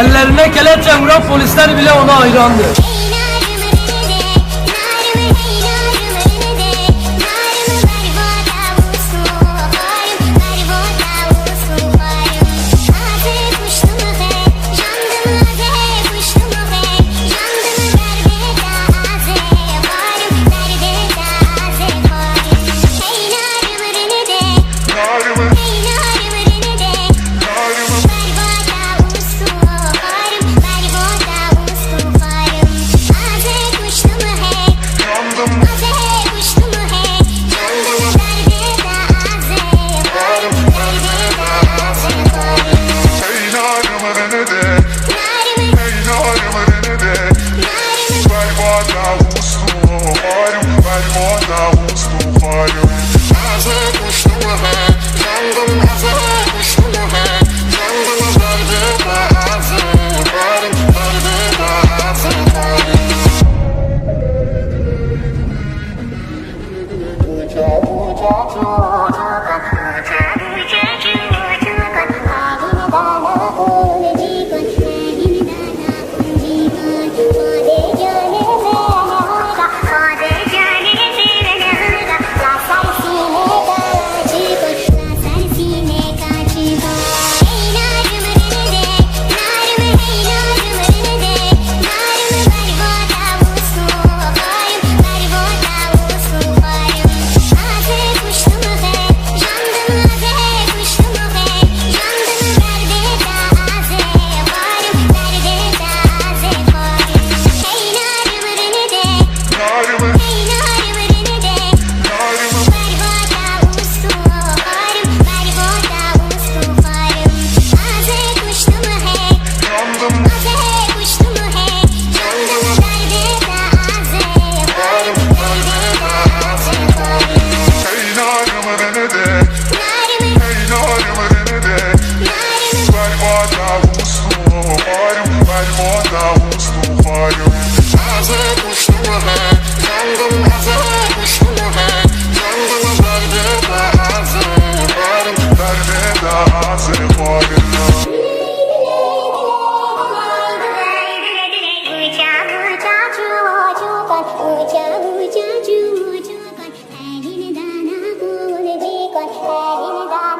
Ellerine kelepçe vuran polisler bile ona hayrandı. Uslu harim Aze kuşlu he Yandım kuşlu he Yandım harim Derde de aze harim Uca uca çocuk narim renede Hey narim renede Bervada uslu harim Bervada uslu harim Aze kuşlu he Yandım aze kuşlu he Yandım derde de aze harim Derde de aze harim in the